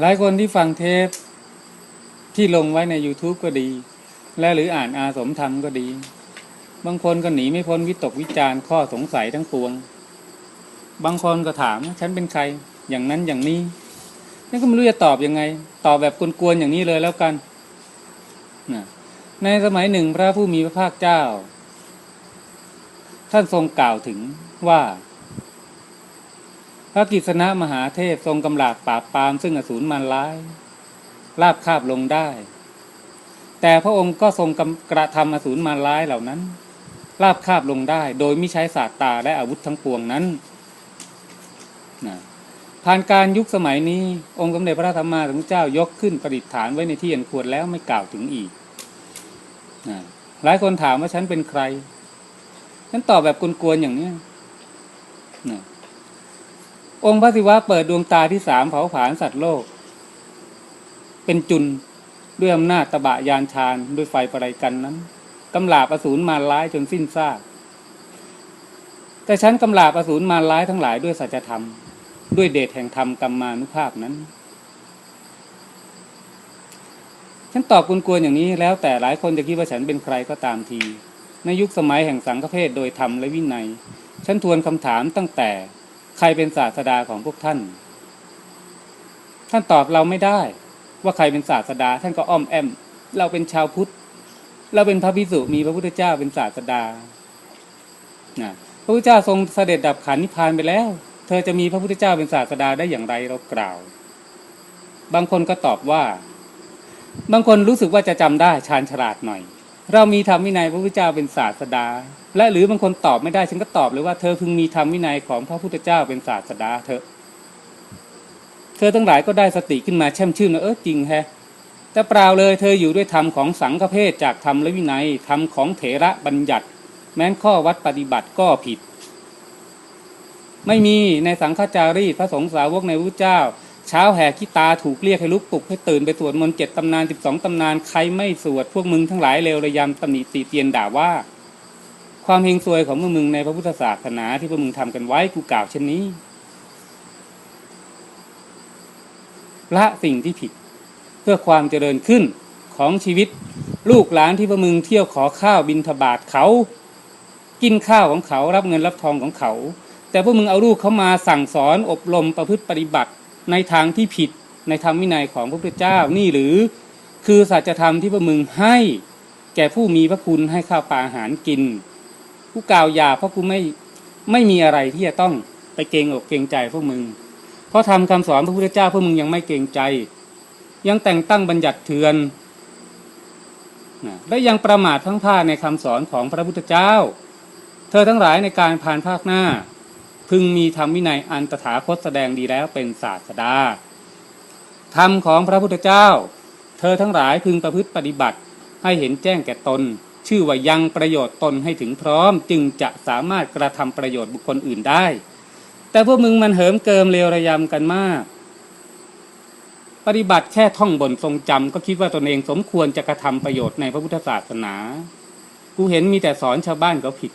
หลายคนที่ฟังเทปที่ลงไว้ใน YouTube ก็ดี และหรืออ่านอาสมธรรมก็ดี บางคนก็หนีไม่พ้นวิตกวิจารณ์ข้อสงสัยทั้งปวง บางคนก็ถามว่าฉันเป็นใคร อย่างนั้นอย่างนี้นั่นก็ไม่รู้จะตอบยังไง ตอบแบบกวนๆอย่างนี้เลยแล้วกันนะในสมัยหนึ่งพระผู้มีพระภาคเจ้า ท่านทรงกล่าวถึงว่า พระกิษณะมหาเทพทรงกำลาบปราบปรามซึ่งอสูรมารร้ายลาบคาบลงได้ แต่พระองค์ก็ทรงกกระทำอสูรมารร้ายเหล่านั้นลาบคาบลงได้ โดยไม่ใช้ศาสตราและอาวุธทั้งปวงนั้นนะผ่านการยุคสมัยนี้ องค์สมเด็จพระธรรมาสมุทเจ้ายกขึ้นประดิษฐานไว้ในที่อันควรแล้วไม่กล่าวถึงอีกนะหลายคนถามว่าฉันเป็นใครฉันตอบแบบกลวนๆอย่างนี้นะ องค์พระศิวะเปิดดวงตาที่สามเผาผลาญสัตว์โลก เป็นจุนด้วยอำนาจตะบะยานชานด้วยไฟประไรกันนั้นกำลาบอสูรมารร้ายจนสิ้นซากแต่ฉันกำลาบอสูรมารร้ายทั้งหลายด้วยสัจธรรม ด้วยเดชแห่งธรรมกรรมานุภาพนั้นฉันตอบกวนๆอย่างนี้แล้วแต่หลายคนจะคิดว่าฉันเป็นใครก็ตามที ในยุคสมัยแห่งสังฆเพศโดยธรรมและวินัย ฉันทวนคำถามตั้งแต่ ใครเป็นศาสดาของพวกท่าน ท่านตอบเราไม่ได้ ว่าใครเป็นศาสดา ท่านก็อ้อมแอม เราเป็นชาวพุทธ เราเป็นพระพิสุมีพระพุทธเจ้าเป็นศาสดานะพระพุทธเจ้าทรงเสด็จดับขันนิพพานไปแล้ว เธอจะมีพระพุทธเจ้าเป็นศาสดาได้อย่างไรเรากล่าว บางคนก็ตอบว่า บางคนรู้สึกว่าจะจำได้ชาญฉลาดหน่อย เรามีธรรมวินัยพระพุทธเจ้าเป็นศาสดา และหรือบางคนตอบไม่ได้ฉันก็ตอบเลยว่าเธอพึงมีธรรมวินัยของพระพุทธเจ้าเป็นศาสดาเถอเธอทั้งหลายก็ได้สติขึ้นมาแช่มชื่นว่าเออจริงแฮะแต่เปล่าเลยเธออยู่ด้วยธรรมของสังฆเพศจากธรรมและวินัยธรรมของเถระบัญญัติ แม้นข้อวัดปฏิบัติก็ผิด ไม่มีในสังฆจารีตพระสงฆ์สาวกในพระเจ้า เช้าแห่ขี้ตาถูกเรียกให้ลุกปลุกให้ตื่นไปสวดมนต์เจ็ดตำนานสิบสองตำนานใครไม่สวดพวกมึงทั้งหลายเลวระยำตำหนิตีเตียนด่าว่า ความเฮงซวยของพวกมึงในพระพุทธศาสนาที่พวกมึงทำกันไว้กูกล่าวเช่นนี้ละสิ่งที่ผิด เพื่อความเจริญขึ้นของชีวิต ลูกหลานที่พวกมึงเที่ยวขอข้าวบินทบาทเขา กินข้าวของเขารับเงินรับทองของเขา แต่พวกมึงเอาลูกเขามาสั่งสอนอบรมประพฤติปฏิบัติ ในทางที่ผิดในธรรมวินัยของพระพุทธเจ้านี่หรือ คือสัจธรรมที่พวกมึงให้แก่ผู้มีพระคุณให้ข้าวปลาอาหารกิน ผู้กล่าวหยาเพราะกูไม่ไม่มีอะไรที่จะต้องไปเกรงอกเกรงใจพวกมึง เพราะทำคำสอนพระพุทธเจ้าพวกมึงยังไม่เกรงใจ ยังแต่งตั้งบัญญัติเถือนและยังประมาททั้งพลาในคำสอนของพระพุทธเจ้า เธอทั้งหลายในการผ่านภาคหน้า พึงมีธรรมวินัยอันตถาคตแสดงดีแล้วเป็นศาสดา ธรรมของพระพุทธเจ้า เธอทั้งหลายพึงประพฤติปฏิบัติ ให้เห็นแจ้งแก่ตน ชื่อว่ายังประโยชน์ตนให้ถึงพร้อม จึงจะสามารถกระทำประโยชน์บุคคลอื่นได้ แต่พวกมึงมันเหิมเกิมเลวระยำกันมาก ปฏิบัติแค่ท่องบนทรงจำก็คิดว่าตนเองสมควรจะกระทำประโยชน์ในพระพุทธศาสนา กูเห็นมีแต่สอนชาวบ้านเขาผิด